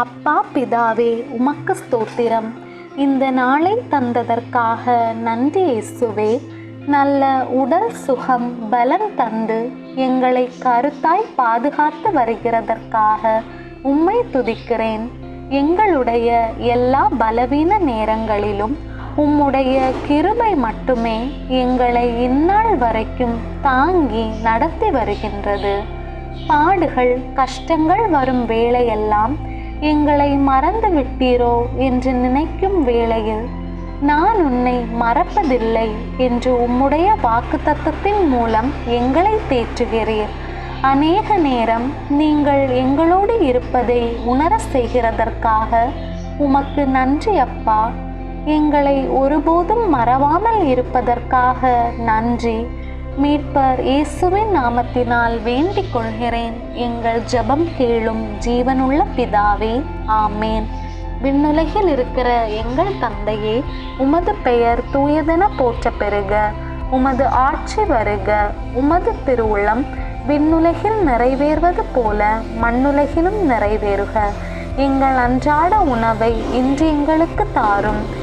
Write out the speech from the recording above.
அப்பா பிதாவே உமக்கு ஸ்தோத்திரம். இந்த நாளை தந்ததற்காக நன்றி இயேசுவே. நல்ல உடல் சுகம் பலம் தந்து எங்களை கருத்தாய் பாதுகாத்து வருகிறதற்காக உம்மை துதிக்கிறேன். எங்களுடைய எல்லா பலவீன நேரங்களிலும் உம்முடைய கிருபை மட்டுமே எங்களை இந்நாள் வரைக்கும் தாங்கி நடத்தி வருகின்றது. பாடுகள் கஷ்டங்கள் வரும் வேளையெல்லாம் எங்களை மறந்து விட்டீரோ என்று நினைக்கும் வேளையில் நான் உன்னை மறப்பதில்லை என்று உம்முடைய வாக்குத்தத்தத்தின் மூலம் எங்களை தேற்றுகிறீர். அநேக நேரம் நீங்கள் எங்களோடு இருப்பதை உணர செய்கிறதற்காக உமக்கு நன்றி அப்பா. எங்களை ஒருபோதும் மறவாமல் இருப்பதற்காக நன்றி. மீட்பர் இயேசுவின் நாமத்தினால் வேண்டிக் கொள்கிறேன். எங்கள் ஜெபம் கேளும் ஜீவனுள்ள பிதாவே ஆமேன். விண்ணுலகில் இருக்கிற எங்கள் தந்தையே உமது பெயர் தூயதென போற்ற பெறுக. உமது ஆட்சி வருக. உமது திருவுளம் விண்ணுலகில் நிறைவேறுவது போல மண்ணுலகிலும் நிறைவேறுக. எங்கள் அன்றாட உணவை இன்று எங்களுக்கு தாரும்.